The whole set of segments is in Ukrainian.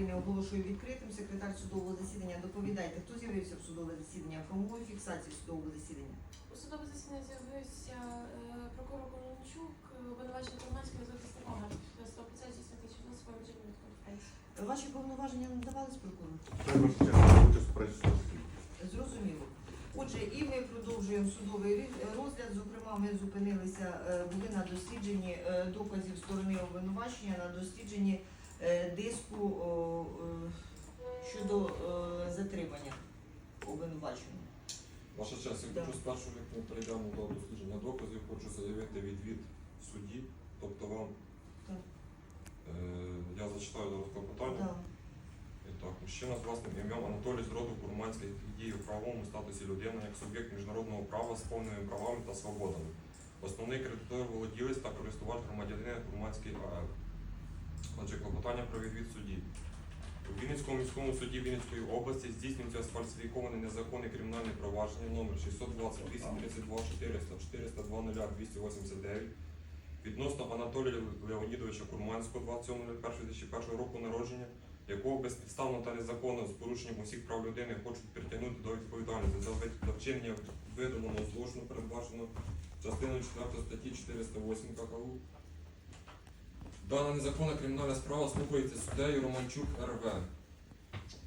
України оголошую відкритим. Секретар судового засідання доповідайте, хто з'явився в судове засідання, промовою фіксації судового засідання. У судове засідання з'явився е, прокурор Конончук, е, обвинувачення громадського захисника з обіцяє здійснити щодо своєї вчинення конференції. Ваші повноваження надавались прокурору? Зрозуміло. Отже, і ми продовжуємо судовий розгляд. Зокрема, ми зупинилися, е, були на дослідженні е, доказів сторони обвинувачення, на дослідженні е, диску е, щодо е, затримання обвинуваченого. Ваша честь, я хочу спершу, як ми перейдемо до дослідження доказів, хочу заявити відвід судді. Тобто вам Так. е, я зачитаю зараз клопотання. Да. І так, мужчина з власним ім'ям Анатолій з роду Курманських діє в правовому статусі людини як суб'єкт міжнародного права з повними правами та свободами. Основний кредитор володілець та користувач громадянина Курманський АР. Отже, клопотання про відвід судді. У Вінницькому міському суді Вінницької області здійснюється сфальсифіковане незаконне кримінальне провадження номер 628 32 400 402 289 відносно Анатолія Леонідовича Курманського 27.01.2001 року народження, якого безпідставно та незаконно з порушенням усіх прав людини хочуть притягнути до відповідальності за вчинення виданого злочину, передбачено частиною 4 статті 408 ККУ. Дана незаконна кримінальна справа слухається суддею Романчук РВ.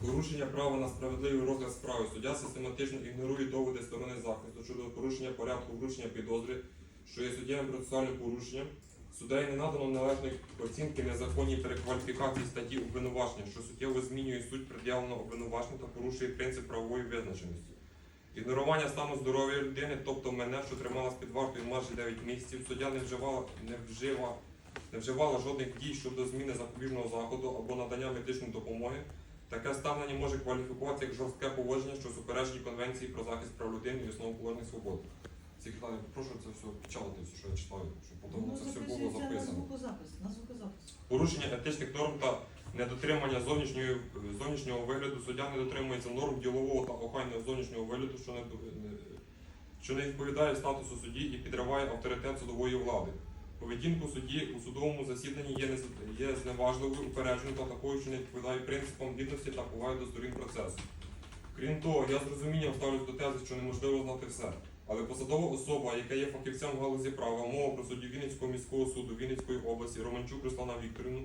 Порушення права на справедливий розгляд справи. Суддя систематично ігнорує доводи сторони захисту щодо порушення порядку вручення підозри, що є суттєвим процесуальним порушенням. Суддею не надано належної оцінки незаконній перекваліфікації статті обвинувачення, що суттєво змінює суть пред'явленого обвинувачення та порушує принцип правової визначеності. Ігнорування стану здоров'я людини, тобто мене, що трималась під вартою майже 9 місяців, суддя не вживала, не вжива, не вживала жодних дій щодо зміни запобіжного заходу або надання медичної допомоги. Таке ставлення може кваліфікуватися як жорстке поводження, що суперечить Конвенції про захист прав людини і основоположних свобод. Секретарі, прошу це все печатати, все, що я читаю, щоб потім Воно це все було записано. Порушення етичних норм та недотримання зовнішньої, зовнішнього вигляду суддя не дотримується норм ділового та охайного зовнішнього вигляду, що не- що не відповідає статусу судді і підриває авторитет судової влади. Поведінку судді у судовому засіданні є, є зневажливою, упередженою та такою, що не відповідає принципам гідності та поваги до сторін процесу. Крім того, я з розумінням ставлюсь до тези, що неможливо знати все. Але посадова особа, яка є фахівцем в галузі права, мова про суддю Вінницького міського суду Вінницької області Романчук Руслана Вікторівну,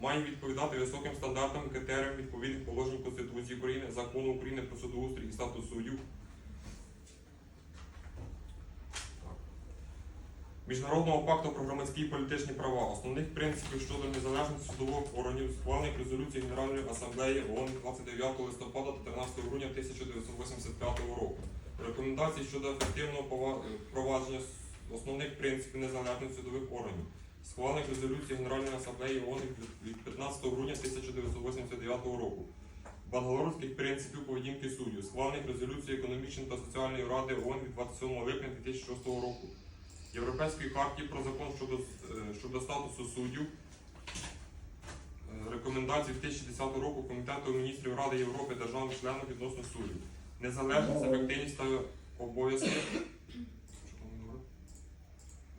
має, відповідати високим стандартам критеріям відповідних положень Конституції України, закону України про судоустрій і статус суддів. Міжнародного пакту про громадські і політичні права, основних принципів щодо незалежності судових органів, схвалених резолюції Генеральної асамблеї ООН 29 листопада та 13 грудня 1985 року. Рекомендації щодо ефективного пова- впровадження основних принципів незалежності судових органів, схвалених резолюції Генеральної асамблеї ООН від- від 15 грудня 1989 року. Бангалорських принципів поведінки суддів, схвалених резолюцією економічної та соціальної ради ООН від 27 липня 2006 року. Європейської хартії про закон щодо, е, щодо статусу суддів, е, рекомендацій 2010 року Комітету міністрів Ради Європи державних членів відносно суддів, незалежність, ефективність та обов'язки.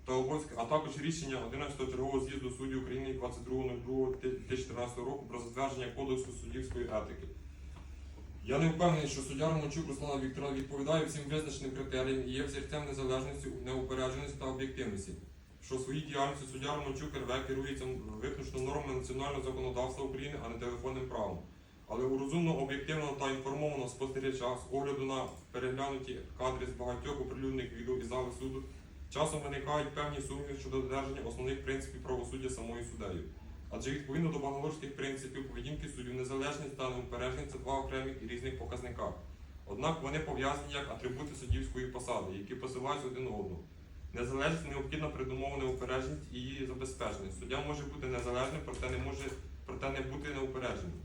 Та обов'язки, а також рішення 11-го чергового з'їзду суддів України 22.02.2014 року про затвердження кодексу суддівської етики. Я не впевнений, що суддя Романчук Руслана Вікторовна відповідає всім визначеним критеріям і є взірцем незалежності, неупередженості та об'єктивності. Що в своїй діяльності суддя Романчук РВ керується виключно нормами національного законодавства України, а не телефонним правом. Але у розумно, об'єктивно та інформовано спостерігача з огляду на переглянуті кадри з багатьох оприлюднених відео і зали суду, часом виникають певні сумніви щодо додержання основних принципів правосуддя самою суддею. Адже відповідно до бангалорських принципів поведінки суддів незалежність та неупередженість це два окремі і різних показника. Однак вони пов'язані як атрибути суддівської посади, які посилаються один одного. Незалежність необхідна передумова неупередженість і її забезпечення. Суддя може бути незалежним, проте не може проте не бути неупередженим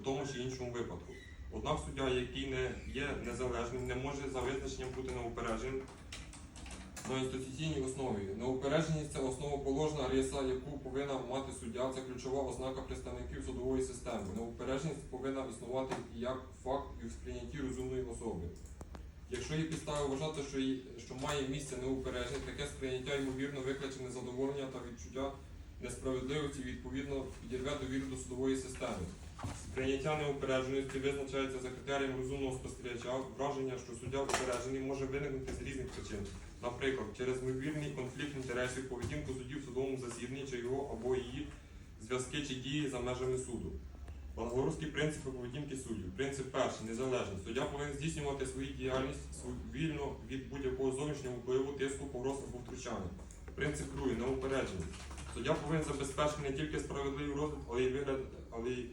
у тому чи іншому випадку. Однак суддя, який не є незалежним, не може за визначенням бути неупередженим на інституційній основі. Неупередженість це основоположна риса, яку повинна мати суддя. Це ключова ознака представників судової системи. Неупередженість повинна існувати як факт і в сприйнятті розумної особи. Якщо є підстави вважати, що, їй- що має місце неупередженість, таке сприйняття ймовірно викличе незадоволення та відчуття несправедливості відповідно підірве довіру до судової системи. Сприйняття неупередженості визначається за критерієм розумного спостерігача, враження, що суддя упереджений може виникнути з різних причин, наприклад, через ймовірний конфлікт інтересів, поведінку судді в судовому засіданні чи його або її зв'язки чи дії за межами суду. Бангалорські принципи поведінки суддів. Принцип перший незалежність. Суддя повинен здійснювати свою діяльність вільно від будь-якого зовнішнього впливу, тиску, погроз або втручання. Принцип другий неупередженість. Суддя повинен забезпечити не тільки справедливий розгляд, але й вигляд, але й,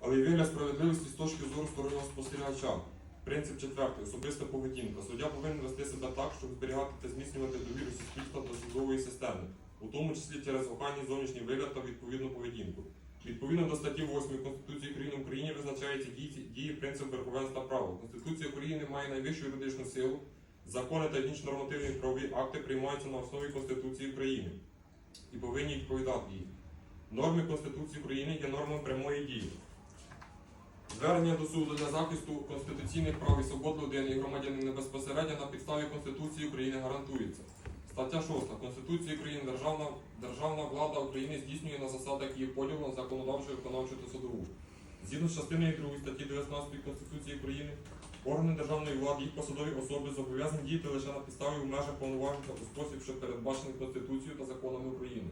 але й вигляд справедливості з точки зору стороннього спостерігача. Принцип четвертий особиста поведінка. Суддя повинен вести себе так, щоб зберігати та зміцнювати довіру суспільства до судової системи, у тому числі через охайний зовнішній вигляд та відповідну поведінку. Відповідно до статті 8 Конституції України в Україні визначається дії, дії принцип верховенства права. Конституція України має найвищу юридичну силу. Закони та інші нормативні правові акти приймаються на основі Конституції України і повинні відповідати їй. Норми Конституції України є нормами прямої дії. Звернення до суду для захисту конституційних прав і свобод людини і громадянина безпосередньо на підставі Конституції України гарантується. Стаття 6. Конституції України державна, державна влада України здійснює на засадах її поділу на законодавчу, виконавчу та судову. Згідно з частиною 2 статті 19 Конституції України, органи державної влади, їх посадові особи зобов'язані діяти лише на підставі в межах повноважень та у спосіб, що передбачений Конституцією та законами України.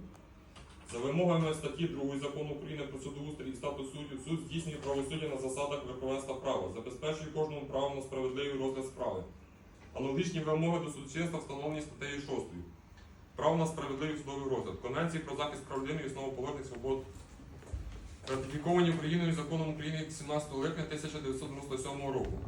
За вимогами статті 2 закону України про судоустрій і статус суддів, суд здійснює правосуддя на засадах верховенства права, забезпечує кожному правом на справедливий розгляд справи. Аналогічні вимоги до судочинства встановлені статтею 6. Право на справедливий судовий розгляд. Конвенції про захист прав людини і основоположних свобод. Ратифіковані Україною законом України від 17 липня 1997 року,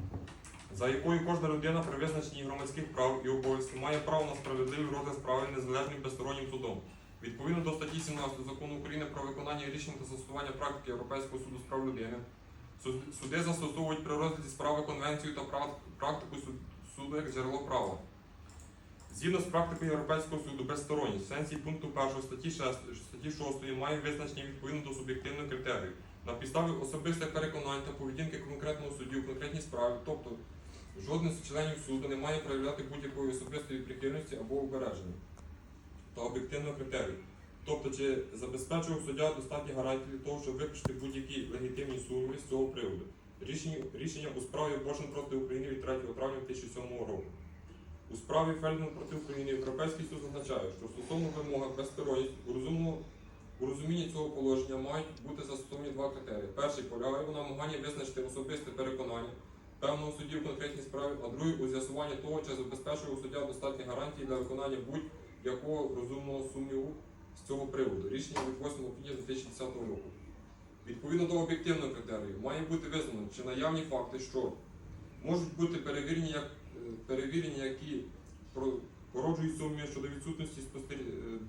за якою кожна людина при визначенні громадських прав і обов'язків має право на справедливий розгляд справи незалежним безстороннім судом. Відповідно до статті 17 закону України про виконання рішень та застосування практики Європейського суду з прав людини, суди застосовують при розгляді справи конвенцію та практику суду як джерело права. Згідно з практикою Європейського суду безсторонність, в сенсі пункту 1 статті 6, статті 6 має визначення відповідно до суб'єктивних критеріїв на підставі особистих переконань та поведінки конкретного судді у конкретній справі, тобто жоден з членів суду не має проявляти будь-якої особистої прихильності або обереження та об'єктивних критеріїв. Тобто, чи забезпечував суддя достатні гарантії для того, щоб виключити будь-які легітимні сумніви з цього приводу. Рішення, рішення у справі Бошин проти України від 3 травня 2007 року. У справі Фельдман проти України Європейський суд зазначає, що стосовно вимоги безсторонність у розумінні цього положення мають бути застосовані два критерії. Перший полягає у намаганні визначити особисте переконання певного судді в конкретній справі, а другий у з'ясуванні того, чи забезпечує суддя достатні гарантії для виконання будь-якого розумного сумніву з цього приводу. Рішення від 8 квітня 2010 року. Відповідно до об'єктивного критерію, має бути визнано, чи наявні факти, що можуть бути перевірені, як, е, перевірені які породжують сумніви щодо відсутності е,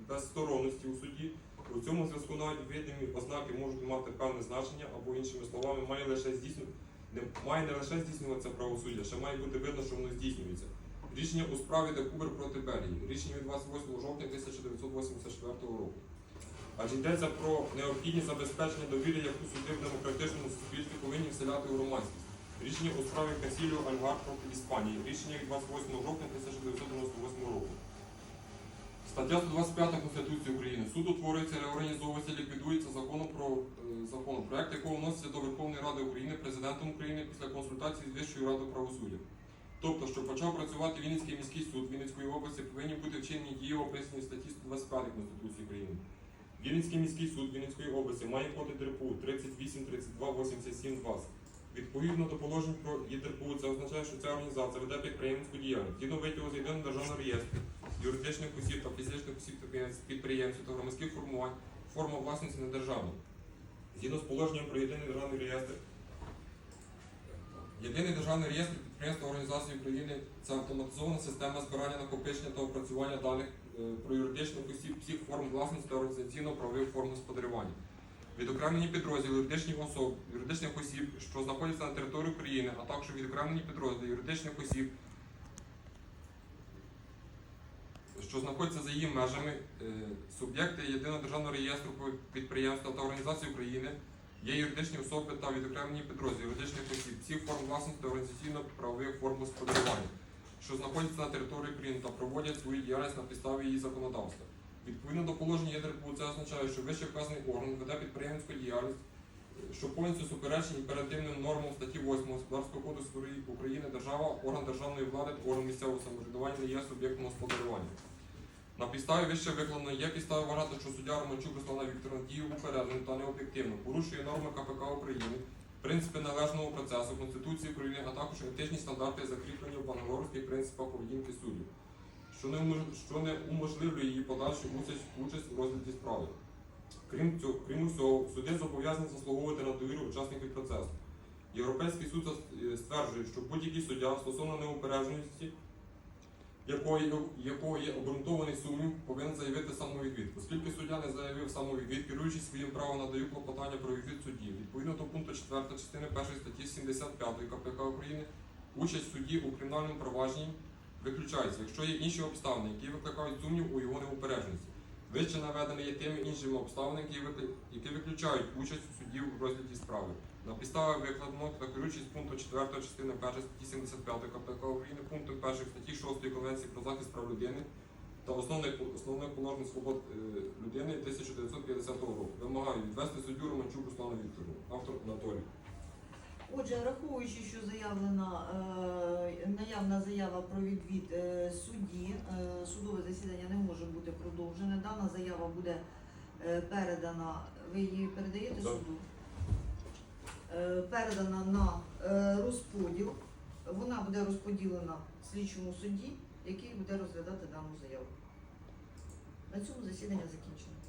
безсторонності у суді. У цьому зв'язку навіть видимі ознаки можуть мати певне значення, або іншими словами, має лише здійсню... не має не лише здійснюватися правосуддя, ще має бути видно, що воно здійснюється. Рішення у справі Декубер проти Белії. Рішення від 28 жовтня 1984 року. Адже йдеться про необхідність забезпечення довіри, яку суди в демократичному суспільстві повинні вселяти у громадськість. Рішення у справі Касіліо Альгар проти Іспанії. Рішення від 28 жовтня 1998 року. Стаття 125 Конституції України. Суд утворюється, реорганізовується, ліквідується законом про е, законопроект, якого вноситься до Верховної Ради України президентом України після консультації з Вищою радою правосуддя. Тобто, що почав працювати Вінницький міський суд Вінницької області, повинні бути вчинені дії, описані в статті 125 Конституції України. Вінницький міський суд Вінницької області має код ДРПУ 38 32 87 20. Відповідно до положень про ЄДРПУ, це означає, що ця організація веде підприємницьку діяльність. Згідно витягу з єдиного державного реєстру юридичних осіб та фізичних осіб підприємців та громадських формувань, форма власності не державна. Згідно з положенням про єдиний державний реєстр, Єдиний державний реєстр підприємств та організацій України це автоматизована система збирання накопичення та опрацювання даних е, про юридичних осіб всіх форм власності та організаційно-правових форм господарювання. Відокремлені підрозділи юридичних особ, юридичних осіб, що знаходяться на території України, а також відокремлені підрозділи юридичних осіб, що знаходяться за її межами, е, суб'єкти єдиного державного реєстру підприємства та організацій України Є юридичні особи та відокремлені підрозділи юридичних осіб, всіх форм власності та організаційно-правових форм господарювання, що знаходяться на території України та проводять свою діяльність на підставі її законодавства. Відповідно до положення ЄДРПУ це означає, що вище вказаний орган веде підприємницьку діяльність, що повністю суперечить імперативним нормам статті 8 Господарського кодексу України держава, орган державної влади орган місцевого самоврядування є суб'єктом господарювання. На підставі вище викладено є підстави вважати, що суддя Романчук Руслана Вікторовна діє упереджено та необ'єктивно, порушує норми КПК України, принципи належного процесу, Конституції України, а також етичні стандарти, закріплені в бангалорських принципах поведінки суддів, що не, уможливлює її подальшу участь, участь у розгляді справи. Крім цього, крім усього, суди зобов'язані заслуговувати на довіру учасників процесу. Європейський суд е, стверджує, що будь-який суддя стосовно неупередженості якої, якого є обґрунтований сумнів, повинен заявити самовідвід. Оскільки суддя не заявив самовідвід, керуючись своїм правом надаю клопотання про відвід судді. Відповідно до пункту 4 частини 1 статті 75 КПК України, участь судді у кримінальному провадженні виключається, якщо є інші обставини, які викликають сумнів у його неупередженості. Вище наведені є тими іншими обставинами, які, виключають участь судді в розгляді справи. На підставі викладеного та керуючись пункту 4 частини 1 статті 75 КПК України, пунктом 1 статті 6 Конвенції про захист прав людини та основних, основних положень свобод е, людини 1950 року. Вимагаю відвести суддю Романчук Руслану Вікторовну, автор Анатолій. Отже, враховуючи, що заявлена е, наявна заява про відвід е, судді, е, судове засідання не може бути продовжене. Дана заява буде е, передана. Ви її передаєте Да. суду? Передана на е, розподіл. Вона буде розподілена слідчому судді, який буде розглядати дану заяву. На цьому засідання закінчено.